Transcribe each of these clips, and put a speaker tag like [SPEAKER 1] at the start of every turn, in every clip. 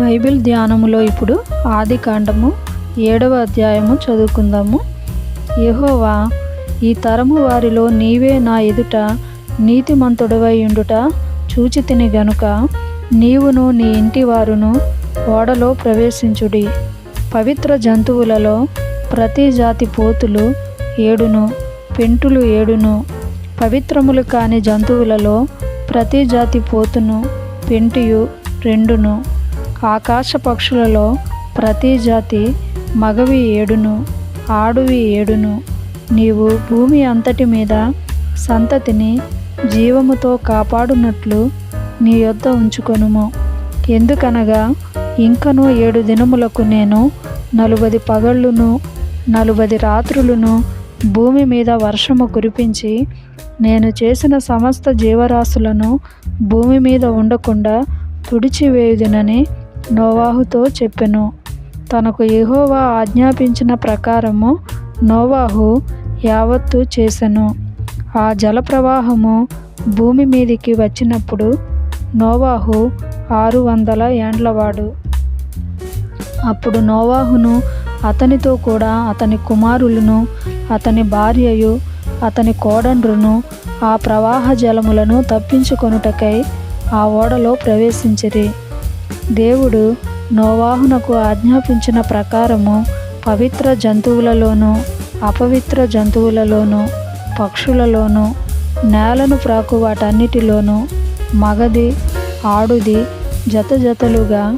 [SPEAKER 1] Bible ధ్యానములో ఇప్పుడు ఆది కాండము ఏడవ అధ్యాయము చదువుకుందాము. యహోవా ఈ తరము వారిలో నీవే నా ఎదుట నీతిమంతుడవై ఉండుట చూచి తిని గనుక నీవును నీ ఇంటి వారును ఓడలో ప్రవేశించుడి. పవిత్ర జంతువులలో ప్రతి జాతి పోతులు ఏడును పెంటులు ఏడును పవిత్రములు కాని జంతువులలో ప్రతి జాతి పోతును పెంటియు రెండును. ఆకాశ పక్షులలో ప్రతి జాతి మగవి ఏడును ఆడువి ఏడును. నీవు భూమి అంతటి మీద సంతతిని జీవముతో కాపాడునట్లు నీ యొద్ద ఉంచుకొనుము. ఎందుకనగా ఇంకను ఏడు దినములకు నేను నలుబది పగళ్ళును నలుబది రాత్రులను భూమి మీద వర్షము కురిపించి నేను చేసిన సమస్త జీవరాశులను భూమి మీద ఉండకుండా తుడిచివేయుదునని నోవాహుతో చెప్పెను. తనకు యహోవా ఆజ్ఞాపించిన ప్రకారము నోవాహు యావత్తు చేసెను. ఆ జలప్రవాహము భూమి మీదికి వచ్చినప్పుడు నోవాహు ఆరు వందల ఏండ్లవాడు. అప్పుడు నోవాహును అతనితో కూడా అతని కుమారులను అతని భార్యయు అతని కోడండ్రును ఆ ప్రవాహ జలములను తప్పించుకొనుటకై ఆ ఓడలో ప్రవేశించిరి. దేవుడు నోవాహునకు ఆజ్ఞాపించిన ప్రకారము పవిత్ర జంతువులలోనూ అపవిత్ర జంతువులలోనూ పక్షులలోనూ నేలను ప్రాకు వాటన్నిటిలోనూ మగది ఆడుది జత జతలుగా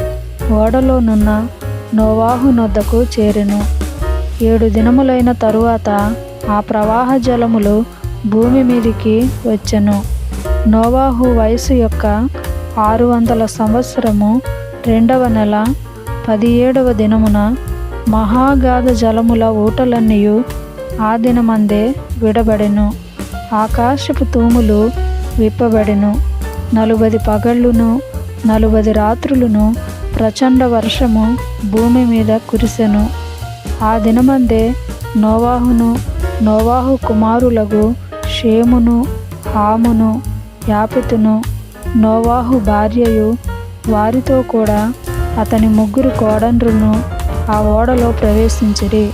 [SPEAKER 1] ఓడలోనున్న నోవాహు నొద్దకు చేరెను. ఏడు దినములైన తరువాత ఆ ప్రవాహ జలములు భూమి మీదికి వచ్చెను. నోవాహు వయసు యొక్క ఆరు వందల సంవత్సరము రెండవ నెల పదిహేడవ దినమున మహాగాధ జలముల ఊటలన్నీ ఆ దినమందే విడబడెను. ఆకాశపు తూములు విప్పబడెను. నలుబది పగళ్ళును నలుబది రాత్రులను ప్రచండ వర్షము భూమి మీద కురిసెను. ఆ దినమందే నోవాహును నోవాహు కుమారులకు షేమును హామును యాపితును నోవాహు భార్యయు వారితో కూడా అతని ముగ్గురు కోడండ్రులను ఆ ఓడలో ప్రవేశించిరి.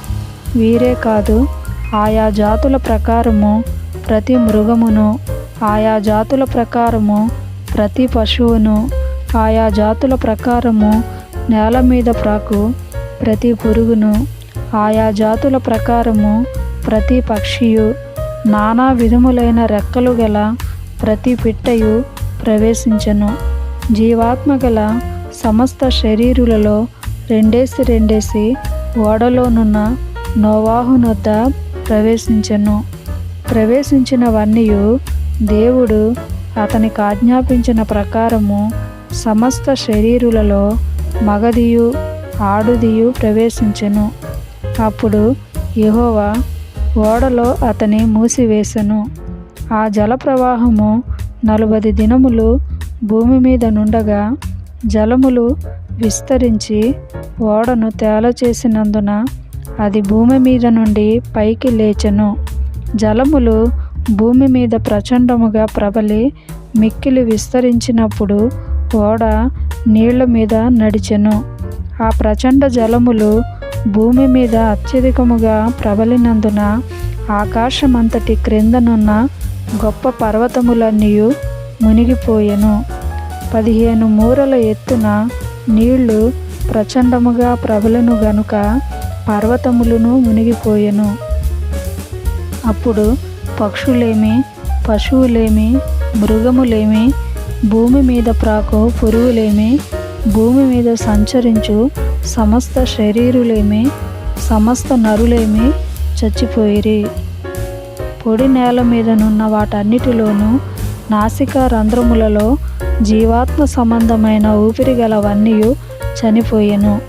[SPEAKER 1] వీరే కాదు ఆయా జాతుల ప్రకారము ప్రతి మృగమును ఆయా జాతుల ప్రకారము ప్రతి పశువును ఆయా జాతుల ప్రకారము నేల మీద ప్రాకు ప్రతి పురుగును ఆయా జాతుల ప్రకారము ప్రతి పక్షియు నానా విధములైన రెక్కలు గల ప్రతి పిట్టయు ప్రవేశించెను. జీవాత్మ గల సమస్త శరీరులలో రెండేసి రెండేసి ఓడలోనున్న నోవాహునొద్ద ప్రవేశించెను. ప్రవేశించినవన్నీ దేవుడు అతనికి ఆజ్ఞాపించిన ప్రకారము సమస్త శరీరులలో మగదియు ఆడుదియు ప్రవేశించెను. అప్పుడు యహోవా ఓడలో అతని మూసివేశను. ఆ జలప్రవాహము నలభై దినములు భూమి మీద నుండగా జలములు విస్తరించి ఓడను తేల చేసినందున అది భూమి మీద నుండి పైకి లేచెను. జలములు భూమి మీద ప్రచండముగా ప్రబలి మిక్కిలి విస్తరించినప్పుడు ఓడ నీళ్ళ మీద నడిచెను. ఆ ప్రచండ జలములు భూమి మీద అత్యధికముగా ప్రబలినందున ఆకాశమంతటి క్రిందనున్న గొప్ప పర్వతములన్నీ మునిగిపోయెను. పదిహేను మూరల ఎత్తున నీళ్ళు ప్రచండముగా ప్రబలను గనుక పర్వతములను మునిగిపోయెను. అప్పుడు పక్షులేమి పశువులేమి మృగములేమి భూమి మీద ప్రాకు పురుగులేమి భూమి మీద సంచరించు సమస్త శరీరులేమి సమస్త నరులేమి చచ్చిపోయిరి. పొడి నేల మీదనున్న వాటన్నిటిలోనూ నాసికా రంధ్రములలో జీవాత్మ సంబంధమైన ఊపిరి గలవన్నీ చనిపోయెను.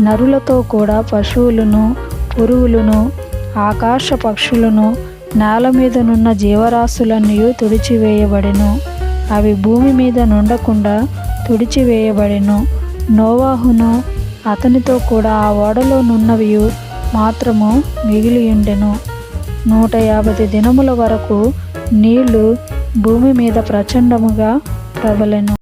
[SPEAKER 1] నరులతో కూడా పశువులను పురుగులను ఆకాశ పక్షులను నేల మీదనున్న జీవరాశులన్నీ తుడిచివేయబడెను. అవి భూమి మీద నుండకుండా తుడిచివేయబడెను. నోవాహును అతనితో కూడా ఆ ఓడలో నున్నవి మాత్రము మిగిలియుండెను. నూట యాభై దినముల వరకు నీళ్ళు భూమి మీద ప్రచండముగా ప్రబలెను.